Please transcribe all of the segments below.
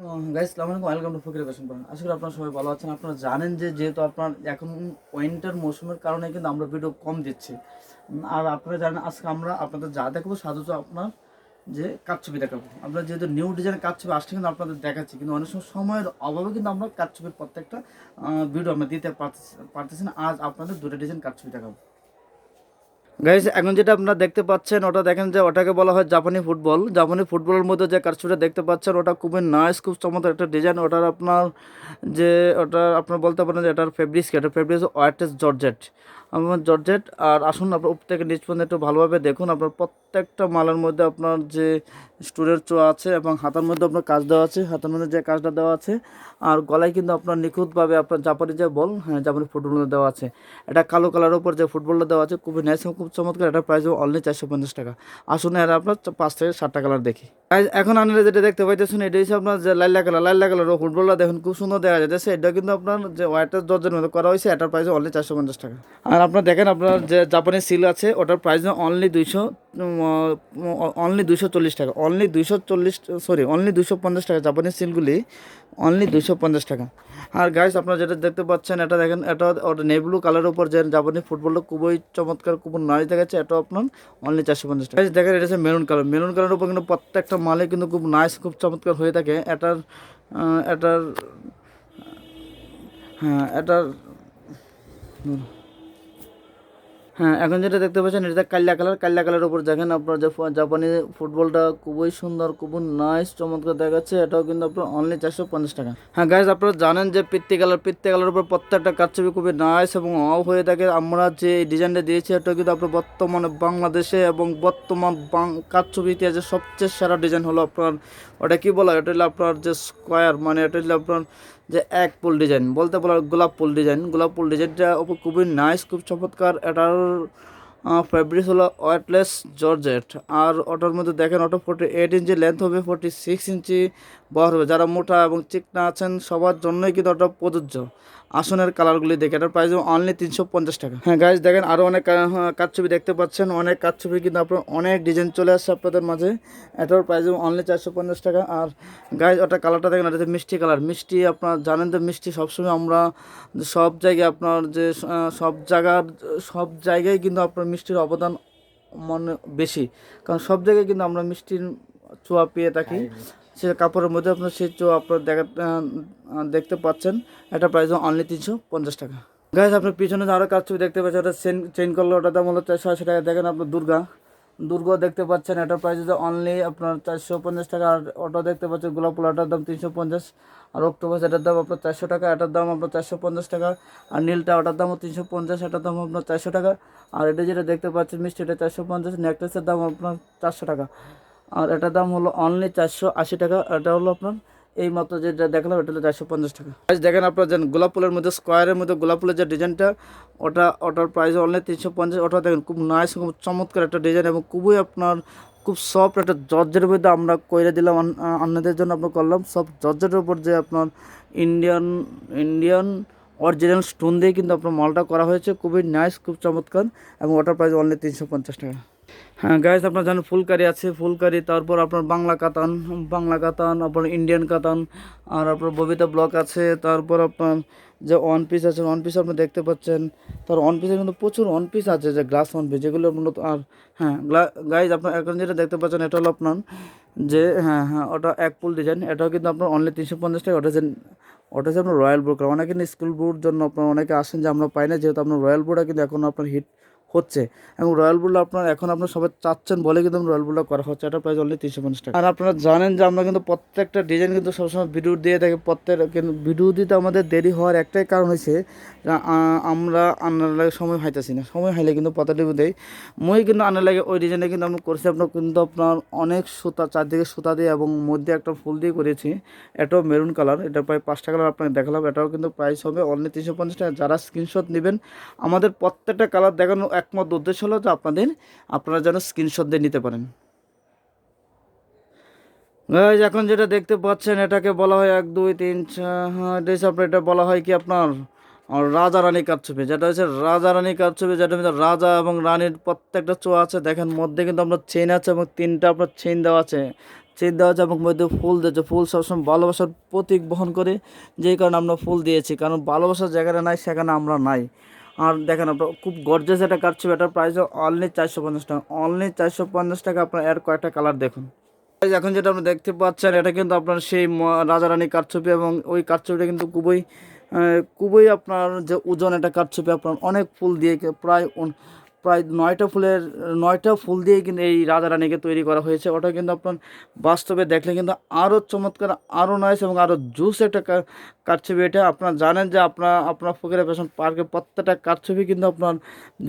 Guys আলাইকুম welcome to Fakir fashion point আপনারা সবাই ভালো আছেন। আপনারা জানেন যে, যেহেতু আপনার এখন উইন্টার মৌসুমের কারণে কিন্তু আমরা ভিডিও কম দিচ্ছি। আর আপনারা জানেন, আজকে আমরা আপনাদের যা দেখাবো সাধু আপনার যে কাচ্ছবি দেখাবো। আমরা যেহেতু নিউ ডিজাইনের কাচ্ছবি আসছে কিন্তু আপনাদের দেখাচ্ছি, কিন্তু অনেক সময় সময়ের অভাবে কিন্তু আমরা কাচ্ছবির প্রত্যেকটা ভিডিও আমরা দিতে পারতেছি না। আজ আপনাদের দুটো ডিজাইন কাচ্ছবি দেখাবো। গাইজ এখন যেটা আপনারা দেখতে পাচ্ছেন, ওটা দেখেন যে ওটাকে বলা হয় জাপানি ফুটবল। জাপানি ফুটবলের মধ্যে যে কারচুটা দেখতে পাচ্ছেন, ওটা খুবই নাইস খুব চমৎকার একটা ডিজাইন ওটার আপনার যে ওটা আপনার বলতে পারেন যে এটার ফেব্রিক্স এটা ফেব্রিক্স ওয়াইটেস জর্জেট আমার জর্জেট, আর আসুন আপনার থেকে নিচ পর্যন্ত একটু ভালোভাবে দেখুন। আপনার প্রত্যেকটা মালের মধ্যে আপনার যে স্টোরের চোয়া আছে এবং হাতার মধ্যে আপনার কাজ দেওয়া আছে, হাতের মধ্যে যে কাজটা দেওয়া আছে, আর গলায় কিন্তু আপনার নিখুঁতভাবে আপনার জাপানি যে বল হ্যাঁ জাপানি ফুটবল দেওয়া আছে। এটা কালো কালারের উপর যে ফুটবলটা দেওয়া আছে, খুবই এবং খুব চমৎকার। এটা প্রাইস অনলি চারশো পঞ্চাশ টাকা। আসুন এর আপনার পাঁচ থেকে সাতটা কালার দেখি। এখন আপনারা যেটা দেখতে পাইতেছেন, এটা হচ্ছে আপনার যে লাইলা কালার লাইলা কালার ফুটবলটা দেখুন, খুব সুন্দর দেখা যাচ্ছে এটা কিন্তু আপনার যে হোয়াইটের দরজার মধ্যে করা হয়েছে, এটার প্রাইস অনলি চারশো পঞ্চাশ টাকা। আর আপনার দেখেন, আপনার যে জাপানি সিল আছে, ওটার প্রাইস অনলি দুইশো অনলি দুইশো চল্লিশ টাকা। অনলি দুইশো চল্লিশ সরি অনলি দুইশো পঞ্চাশ টাকা জাপানি সিলগুলি অনলি দুইশো পঞ্চাশ টাকা। আর গাইস আপনারা যেটা দেখতে পাচ্ছেন, এটা দেখেন, এটা ওটা নেভলু কালারের উপর যে জাপানি ফুটবলটা খুবই চমৎকার, খুব নাইস দেখাচ্ছে এটা আপনার অনলি চারশো পঞ্চাশ টাকা। দেখেন, এটা হচ্ছে মেরুন কালার মেরুন কালারের উপর কিন্তু প্রত্যেকটা মালে কিন্তু খুব নাইস খুব চমৎকার হয়ে থাকে। এটার এটার হ্যাঁ এটার হ্যাঁ এখন যেটা দেখতে পাচ্ছেন, এটা কাল্লা কালার। কাল্লা কালারের উপর দেখেন আপনার যে জাপানি ফুটবলটা খুবই সুন্দর, খুবই নাইস চমৎকার দেখাচ্ছে। এটাও কিন্তু আপনার অনলি চারশো পঞ্চাশ টাকা। হ্যাঁ গাইজ আপনারা জানেন যে পিত্তি কালার, পিত্তি কালারের উপর প্রত্যেকটা কারচুপি খুবই নাইস এবং অফ হয়ে থাকে। আমরা যে ডিজাইনটা দিয়েছি এটা কিন্তু আপনার বর্তমানে বাংলাদেশে এবং বর্তমান বাং কারচুপি ইতিহাসে সবচেয়ে সেরা ডিজাইন হলো আপনার, ওটা কি বলা? এটা হলো আপনার যে স্কোয়ার মানে এটা হলো আপনার যে এক ফুল ডিজাইন বলতে বলা গোলাপ ফুল ডিজাইন গোলাপ ফুল ডিজাইনটা ওপর খুবই নাইস খুব চমৎকার। এটার ফ্যাব্রিক হলো ওয়েটলেস জর্জেট আর ওটার মধ্যে দেখেন, ওটা ফোর্টি এইট ইঞ্চি লেন্থ হবে ফোর্টি সিক্স ইঞ্চি বহর হবে। যারা মোটা এবং চিকনা আছেন, সবার জন্যই কিন্তু ওটা প্রযোজ্য। আসনের কালারগুলি দেখে এটার প্রাইস অনলি তিনশো পঞ্চাশ টাকা। হ্যাঁ গাইজ দেখেন আরও অনেক কাজ ছবি দেখতে পাচ্ছেন। অনেক কাজ ছবি কিন্তু আপনার অনেক ডিজাইন চলে আসছে আপনাদের মাঝে। এটার প্রাইস অনলি চারশো পঞ্চাশ টাকা। আর গাইজ ওটা কালারটা দেখেন, এটা মিষ্টি কালার মিষ্টি আপনার, জানেন তো মিষ্টি সবসময় আমরা সব জায়গায় আপনার যে সব জায়গার, সব জায়গায় কিন্তু আপনার মিষ্টির অবদান মানে বেশি। কারণ সব জায়গায় কিন্তু আমরা মিষ্টির চোয়া পেয়ে থাকি। সে কাপড়ের মধ্যে আপনার সেই চোয়া আপনার দেখা দেখতে পাচ্ছেন। এটা প্রাইস অনলি তিনশো পঞ্চাশ টাকা। গাইজ আপনার পিছনে আরও কাজ ছবি দেখতে পাচ্ছেন ওটা চেন চেন করলে ওটার দাম হলো চারশো আশি টাকা। দেখেন আপনার দুর্গা। দুর্গা দেখতে পাচ্ছেন এটার প্রাইস হচ্ছে অনলি আপনার চারশো পঞ্চাশ টাকা। আর ওটা দেখতে পাচ্ছেন, গোলাপ ফুল এটার দাম তিনশো পঞ্চাশ। আর অক্টোপাস এটার দাম আপনার চারশো টাকা, এটার দাম আপনার চারশো পঞ্চাশ টাকা। আর নীলটা, ওটার দামও তিনশো পঞ্চাশ, এটার দাম আপনার চারশো টাকা। আর এটা যেটা দেখতে পাচ্ছেন মিষ্টি এটা চারশো পঞ্চাশ নেকলেসের দাম আপনার চারশো টাকা। আর এটার দাম হলো অনলি চারশো আশি টাকা, এটা হলো আপনার এই মাত্র যেটা দেখলাম, এটা হলো চারশো পঞ্চাশ টাকা। আজ দেখেন আপনার যে গোলাপ ফুলের মধ্যে স্কোয়ারের মধ্যে গোলাপ ফুলের যে ডিজাইনটা ওটা, ওটার প্রাইস অনলি তিনশো পঞ্চাশ, ওটা দেখেন খুব নাইস খুব চমৎকার একটা ডিজাইন এবং খুবই আপনার, খুব সফট একটা জর্জের মধ্যে আমরা কইরে দিলাম আপনাদের জন্য আপনার করলাম। সব জর্জের উপর যে আপনার ইন্ডিয়ান ইন্ডিয়ান অরিজিনাল স্টোন দিয়ে কিন্তু আপনার মালটা করা হয়েছে, খুবই নাইস খুব চমৎকার এবং ওটার প্রাইস অনলি তিনশো পঞ্চাশ টাকা। হ্যাঁ গাইজ আপনার জানেন ফুলকারি আছে, ফুলকারি, তারপর আপনার বাংলা কাতান বাংলা কাতান, আপনার ইন্ডিয়ান কাতান, আর আপনার ববিতা ব্লক আছে, তারপর আপনার যে ওয়ান পিস আছে ওয়ান পিস আপনি দেখতে পাচ্ছেন। তার ওয়ান পিসে কিন্তু প্রচুর ওয়ান পিস আছে, যে গ্লাস ওয়ান পিস যেগুলো মূলত আর হ্যাঁ গাইজ আপনার এখন যেটা দেখতে পাচ্ছেন, এটা হলো আপনার যে হ্যাঁ হ্যাঁ ওটা এক ফুল ডিজাইন এটাও কিন্তু আপনার অনলি তিনশো পঞ্চাশ টাকা, ওটা হচ্ছে ওটা হচ্ছে আপনার রয়্যাল বোর্ড অনেকে স্কুল বোর্ড জন্য আপনার অনেকে আসেন যে আমরা পাই না, যেহেতু আপনার রয়্যাল বোর্ডটা কিন্তু এখন আপনার হিট হচ্ছে। এবং রয়্যাল বুল আপনার এখন আপনার সবাই চাচ্ছেন বলে কিন্তু রয়্যাল বুলটা করা হচ্ছে। এটা প্রাইস অনলি তিনশো পঞ্চাশ টাকা। আর আপনারা জানেন যে আমরা কিন্তু প্রত্যেকটা ডিজাইন কিন্তু সবসময় ভিডিও দিয়ে থাকি। প্রত্যেক কিন্তু ভিডিও দিতে আমাদের দেরি হওয়ার একটাই কারণ হয়েছে আমরা আনার লাগে সময় হাইতেছি না। সময় হাইলে কিন্তু পতাটি দেয় মই কিন্তু আনার লাগে ওই ডিজাইনটা কিন্তু আমরা করছি। আপনার কিন্তু আপনার অনেক সুতা, চারদিকে সুতা দিয়ে এবং মধ্যে একটা ফুল দিয়ে করেছি। এটাও মেরুন কালার এটা প্রায় পাঁচটা কালার আপনাকে দেখালাম। এটাও কিন্তু প্রাইস হবে অনলি তিনশো পঞ্চাশ টাকা। যারা স্ক্রিনশট নেবেন, আমাদের প্রত্যেকটা কালার দেখানো একমাত্র উদ্দেশ্য হলো যে আপনাদের আপনারা যেন স্ক্রিনশট দিয়ে নিতে পারেন। এখন যেটা দেখতে পাচ্ছেন এটাকে বলা হয় এক দুই তিন চার হ্যাঁ, এটা আপনার বলা হয় কি আপনার রাজা রানী কারছবি যেটা হচ্ছে রাজা রানী কারছবি যেটা মধ্যে রাজা এবং রানীর প্রত্যেকটা চোয়া আছে। দেখেন মধ্যে কিন্তু আপনার চেন আছে এবং তিনটা আপনার চেন দেওয়া আছে। চেন দেওয়া আছে এবং মধ্যে ফুল দিয়েছে ফুল সবসময় ভালোবাসার প্রতীক বহন করে যেই কারণে আমরা ফুল দিয়েছি। কারণ ভালোবাসার জায়গাটা নাই সেখানে আমরা নাই। আর দেখেন আপনার খুব গর্জাস একটা কাটছে এটার প্রাইস অনলি চারশো পঞ্চাশ টাকা। অনলি চারশো পঞ্চাশ টাকা আপনার এর কয়েকটা কালার দেখুন। এখন যেটা আপনি দেখতে পাচ্ছেন, এটা কিন্তু আপনার সেই রাজা রাজারানী কারচুপি এবং ওই কারচুপিটা কিন্তু খুবই খুবই আপনার যে ওজন একটা কারচুপি আপনার অনেক ফুল দিয়ে প্রায় প্রায় নয়টা ফুলের, নয়টা ফুল দিয়ে কিন্তু এই রাজা রানীকে তৈরি করা হয়েছে। ওটা কিন্তু আপনার বাস্তবে দেখলে কিন্তু আরও চমৎকার আরও নয়েস এবং আরও জুস একটা কারছবি এটা আপনার জানেন যে আপনার আপনার ফকিরা ফ্যাশন পার্কে প্রত্যেকটা কারছবি কিন্তু আপনার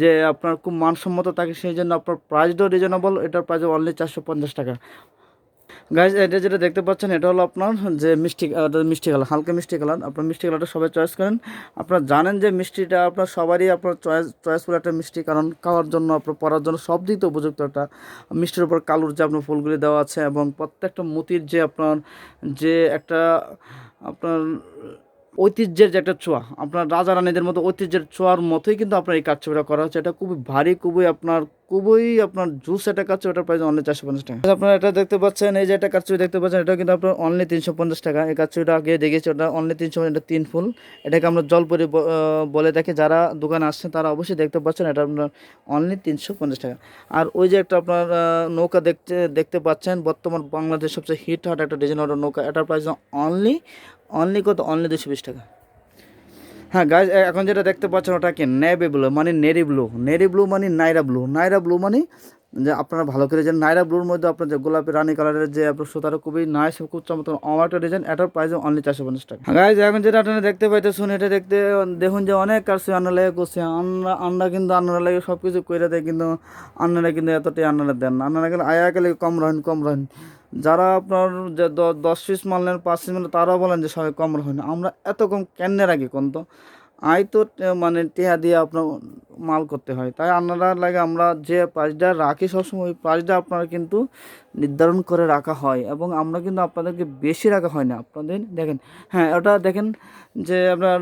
যে আপনার খুব মানসম্মত থাকে, সেই জন্য আপনার প্রাইসটাও রিজনেবল এটার প্রাইস অনলি চারশো পঞ্চাশ টাকা। গাইজ এটা যেটা দেখতে পাচ্ছেন, এটা হলো আপনার যে মিষ্টি মিষ্টি কালার, হালকা মিষ্টি কালার। আপনার মিষ্টি কালারটা সবাই চয়েস করেন। আপনারা জানেন যে মিষ্টিটা আপনার সবারই আপনার চয়েস চয়েসফুল একটা মিষ্টি, কারণ খাওয়ার জন্য, আপনার পরার জন্য সব দিক উপযুক্ত একটা মিষ্টির উপর কালুর যে আপনার ফুলগুলি দেওয়া আছে এবং প্রত্যেকটা মতির যে আপনার যে একটা আপনার ঐতিহ্যের যে একটা ছোঁয়া, আপনার রাজা রানীদের মতো ঐতিহ্যের ছোঁয়ার মতোই কিন্তু আপনার এই কাজছবিটা করা হচ্ছে। এটা খুবই ভারী, খুবই আপনার খুবই আপনার জুস একটা কাজ ওটার প্রাইস অনলি চারশো পঞ্চাশ টাকা। আপনারা এটা দেখতে পাচ্ছেন, এই যে একটা কাজছবি দেখতে পাচ্ছেন এটা কিন্তু আপনার অনলি তিনশো পঞ্চাশ টাকা। এই কাজছবিটা আগে দেখেছি ওটা অনলি তিনশো এটা তিন ফুল। এটাকে আমরা জলপরি বলে থাকি। যারা দোকানে আসছেন, তারা অবশ্যই দেখতে পাচ্ছেন, এটা আপনার অনলি তিনশো পঞ্চাশ টাকা। আর ওই যে একটা আপনার নৌকা দেখতে দেখতে পাচ্ছেন, বর্তমান বাংলাদেশ সবচেয়ে হিট হট একটা ডিজাইন ওটা নৌকা। এটার প্রাইস অনলি অনলি কত? অনলি দুশো বিশ টাকা। হ্যাঁ গাইজ এখন যেটা দেখতে পাচ্ছেন ওটাকে নেবে ব্লু মানে নেরি ব্লু। নেরি ব্লু মানে নাইরা ব্লু। নাইরা ব্লু মানে যে আপনারা ভালো করে জানেন নাইরা ব্লুর মধ্যে আপনার যে গোলাপি রানী কালারের যে আপনার সুতাটা খুবই নাইস খুব চমৎকার আমার একটা ডিজাইন এটার প্রাইস অনলি চারশো পঞ্চাশ টাকা। গাইজ এখন যেটা আপনারা দেখতে পাইতেছেন, এটা দেখতে, দেখুন যে অনেক কাছে আন্না লাগে করছে। আন্না আন্না কিন্তু আন্নারা লাগে সব কিছু করে দেয়, কিন্তু আন্নারা কিন্তু এতটাই আন্নারা দেন না। আন্নারা গেলে আয়া গেলে কম রহেন কম রহেন। যারা আপনার যে দশ পিস মাল নেন, পাঁচ পিস মাল তারাও বলেন যে সবাই কম রহেন। আমরা এত কম কেন রাখি কোন তো? আই তো মানে টেহা দিয়ে আপনার মাল করতে হয়। তাই আপনারা লাগে আমরা যে প্রাইসটা রাখি সবসময়, ওই প্রাইসটা আপনারা কিন্তু নির্ধারণ করে রাখা হয় এবং আমরা কিন্তু আপনাদেরকে বেশি রাখা হয় না। আপনাদের দেখেন হ্যাঁ ওটা দেখেন যে আপনার